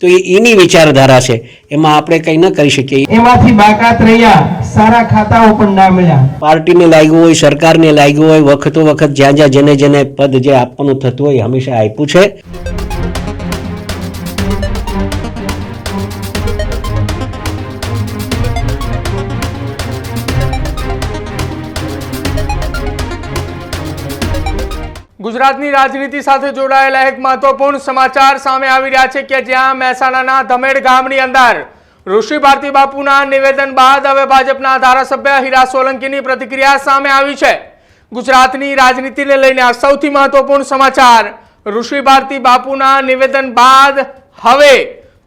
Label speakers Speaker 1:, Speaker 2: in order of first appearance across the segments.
Speaker 1: તો એ એની વિચારધારા છે. એમાં આપણે કંઈ ન કરી શકીએ.
Speaker 2: એમાંથી બાકાત રહ્યા સારા ખાતાઓ પણ ના મળ્યા.
Speaker 1: પાર્ટીને લાગ્યું હોય સરકારને લાગ્યું હોય વખતો વખત જ્યાં જ્યાં જેને જેને પદ જે આપવાનું થતું હોય હંમેશા આપ્યું છે.
Speaker 3: ગુજરાતની રાજનીતિ સાથે જોડાયેલા એક મહત્વપૂર્ણ સમાચાર સામે આવી રહ્યા છે કે જ્યાં મહેસાણાના ધમેડ ગામની અંદર ઋષિ ભારતી બાપુના નિવેદન બાદ હવે ભાજપના ધારાસભ્ય હીરા સોલંકીની પ્રતિક્રિયા સામે આવી છે. ગુજરાતની રાજનીતિને લઈને આ સૌથી મહત્વપૂર્ણ સમાચાર, ઋષિ ભારતી બાપુના નિવેદન બાદ હવે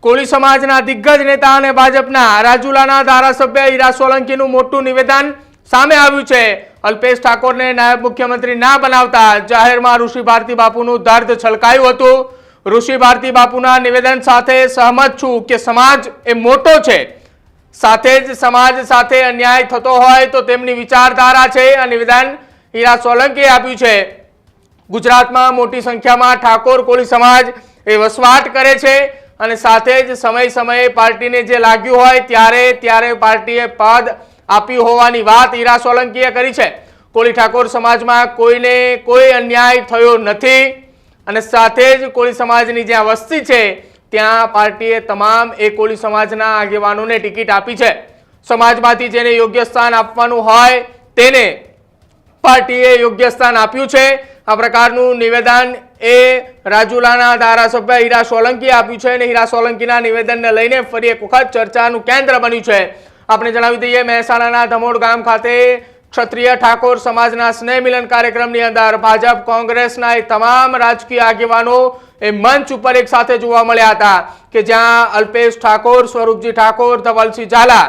Speaker 3: કોળી સમાજના દિગ્ગજ નેતા અને ભાજપના રાજુલાના ધારાસભ્ય હીરા સોલંકીનું મોટું નિવેદન સામે આવ્યું છે. અલ્પેશ ઠાકોરને નાયબ મુખ્યમંત્રી ના બનાવતા જાહેરમાં ઋષિ ભારતી બાપુનું દર્દ છલકાયું હતું. ઋષિ ભારતી બાપુના નિવેદન સાથે સહમત છું કે સમાજ એ મોટો છે. સાથે જ સમાજ સાથે અન્યાય થતો હોય તો તેમની વિચારધારા છે આ નિવેદન હીરા સોલંકીએ આપ્યું છે. ગુજરાતમાં મોટી સંખ્યામાં ઠાકોર કોળી સમાજ એ વસવાટ કરે છે અને સાથે જ સમય સમયે પાર્ટીને જે લાગ્યું હોય ત્યારે ત્યારે પાર્ટીએ પદ આપ્યું હોવાની વાત હીરા સોલંકીએ કરી છે. કોળી ઠાકોર સમાજમાં કોઈને કોઈ અન્યાય થયો નથી અને સાથે જ કોળી સમાજની જ્યાં વસ્તી છે, ત્યાં પાર્ટીએ તમામ એ કોળી સમાજના આગેવાનોને ટિકિટ આપી છે. સમાજમાંથી જેને યોગ્ય સ્થાન આપવાનું હોય તેને પાર્ટીએ યોગ્ય સ્થાન આપ્યું છે. આ પ્રકારનું નિવેદન એ રાજુલાના ધારાસભ્ય હીરા સોલંકીએ આપ્યું છે અને હીરા સોલંકીના નિવેદનને લઈને ફરી એક વખત ચર્ચાનું કેન્દ્ર બન્યું છે. આપણે જણાવી દઈએ, મહેસાણાના ધમોડ ગામ ખાતે ક્ષત્રિય ઠાકોર સમાજના સ્નેહ મિલન કાર્યક્રમની અંદર ભાજપ કોંગ્રેસના એ તમામ રાજકીય આગેવાનો એ મંચ ઉપર એક સાથે જોવા મળ્યા હતા કે જ્યાં અલ્પેશ ઠાકોર, સ્વરૂપજી ઠાકોર, ધવલસિંહ ઝાલા,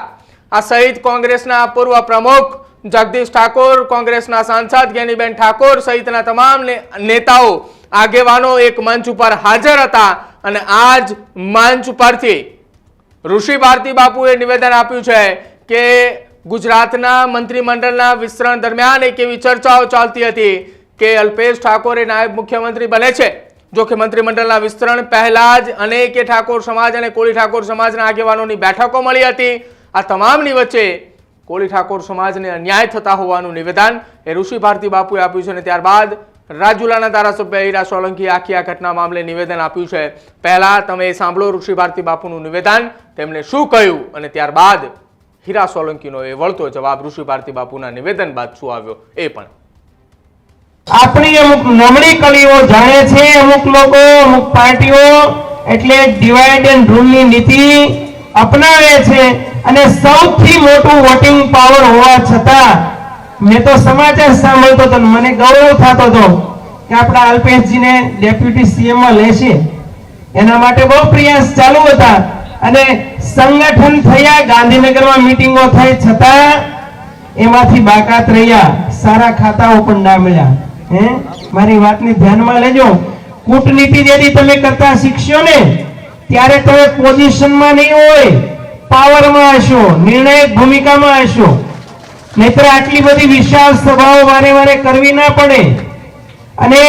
Speaker 3: આ સહિત કોંગ્રેસના પૂર્વ પ્રમુખ જગદીશ ઠાકોર, કોંગ્રેસના સાંસદ જ્ઞાનીબેન ઠાકોર સહિતના તમામ નેતાઓ, આગેવાનો એક મંચ ઉપર હાજર હતા અને આ જ મંચ પરથી ઋષિ ભારતી બાપુએ નિવેદન આપ્યું છે કે ગુજરાતના મંત્રીમંડળના વિસ્તરણ દરમિયાન એક એવી ચર્ચાઓ ચાલતી હતી કે અલ્પેશ ઠાકોરે નાયબ મુખ્યમંત્રી બને છે. જો કે મંત્રીમંડળના વિસ્તરણ પહેલા જ અનેકે ઠાકોર સમાજ અને કોળી ઠાકોર સમાજના આગેવાનોની બેઠકો મળી હતી. આ તમામની વચ્ચે કોળી ઠાકોર સમાજને અન્યાય થતા હોવાનું નિવેદન એ ઋષિ ભારતી બાપુએ આપ્યું છે અને ત્યારબાદ રાજુલાના ધારાસભ્ય હીરા સોલંકીએ આખી આ ઘટના મામલે નિવેદન આપ્યું છે. પહેલા તમે સાંભળો ઋષિ ભારતી બાપુનું નિવેદન. તેમણે શું કહ્યું અને ત્યારબાદ હીરા સોલંકીનો એ વળતો જવાબ ઋષિ ભારતી બાપુના નિવેદન બાદ શું આવ્યો એ પણ.
Speaker 2: આપણી અમુક નમણી કલીઓ જાણે છે, અમુક લોકો, અમુક પાર્ટીઓ, એટલે ડિવાઇડ એન્ડ રૂલની નીતિ અપનાવે છે અને સૌથી મોટું વોટિંગ પાવર હોવા છતાં મેં તો સમાચાર સાંભળતો હતો મને ગૌરવ થતો હતો કે આપણા અલ્પેશજીને ડેપ્યુટી સીએમમાં લેશે. એના માટે બહુ પ્રયાસ ચાલુ હતા અને સંગઠન થયા, ગાંધીનગરમાં મીટિંગો થઈ, છતાં એમાંથી બાકાત રહ્યા, સારા ખાતાઓ પણ ના મળ્યા. હે? મારી વાતને ધ્યાનમાં લેજો. કૂટનીતિ જેથી તમે કરતા શીખશો ને, ત્યારે તમે પોઝિશનમાં નહીં હોય, પાવરમાં હશો, નિર્ણાયક ભૂમિકામાં હશો. નહીતર આટલી બધી વિશાળ સભાઓ વારે વારે કરવી ના પડે. અને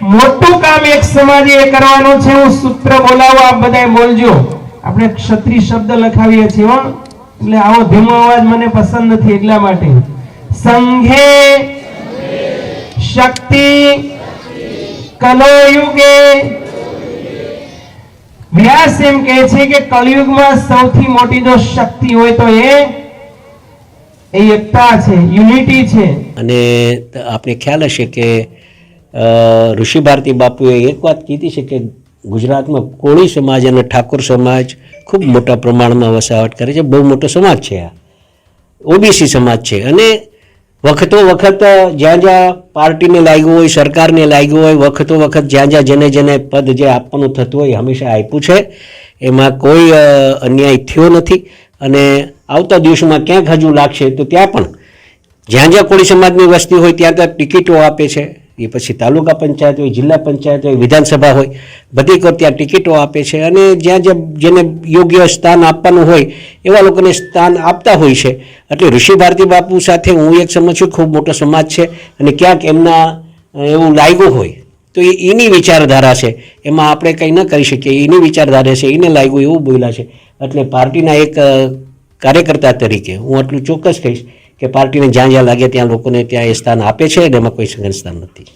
Speaker 2: મોટું કામ એક સમાજે કરવાનું છે. હું સૂત્ર બોલાવું, આપ બધા બોલજો. આપણે ક્ષત્રિય શબ્દ લખાવીએ છીએ એટલે આવો ધીમો અવાજ મને પસંદ નથી એટલા માટે. સંઘે શક્તિ કલયુગે વ્યાસ એમ કહે છે કે કલયુગમાં સૌથી મોટી જો શક્તિ હોય તો એ એ એકતા છે, યુનિટી છે.
Speaker 1: અને આપણે ખ્યાલ હશે કે ઋષિ ભારતી બાપુએ એક વાત કીધી છે કે ગુજરાતમાં કોળી સમાજ અને ઠાકોર સમાજ ખૂબ મોટા પ્રમાણમાં વસાવટ કરે છે, બહુ મોટો સમાજ છે આ. ઓબીસી સમાજ છે. અને વખતો વખત જ્યાં જ્યાં પાર્ટીને લાગ્યું હોય, સરકારને લાગ્યું હોય, વખતો વખત જ્યાં જ્યાં જેને જેને પદ જે આપવાનું થતું હોય હંમેશા આપ્યું છે. એમાં કોઈ અન્યાય થયો નથી. અને આવતા દિવસોમાં ક્યાંક હજુ લાગશે, તો ત્યાં પણ જ્યાં જ્યાં કોળી સમાજની વસ્તી હોય, ત્યાં ત્યાં ટિકિટો આપે છે. એ પછી તાલુકા પંચાયત હોય, જિલ્લા પંચાયત હોય, વિધાનસભા હોય, બધી ત્યાં ટિકિટો આપે છે. અને જ્યાં જ્યાં જેને યોગ્ય સ્થાન આપવાનું હોય, એવા લોકોને સ્થાન આપતા હોય છે. એટલે ઋષિ ભારતી બાપુ સાથે હું એક સમજ છું, ખૂબ મોટો સમાજ છે અને ક્યાંક એમના એવું લાગ્યું હોય, તો એ એની વિચારધારા છે. એમાં આપણે કંઈ ન કરી શકીએ. એની વિચારધારા છે, એને લાગ્યું, એવું બોલ્યા છે. એટલે પાર્ટીના એક કાર્યકર્તા તરીકે. હું આટલું ચોક્કસ કહીશ કે પાર્ટીને જ્યાં જ્યાં લાગે ત્યાં લોકોને ત્યાં એ સ્થાન આપે છે એમાં કોઈ સંઘન સ્થાન નથી.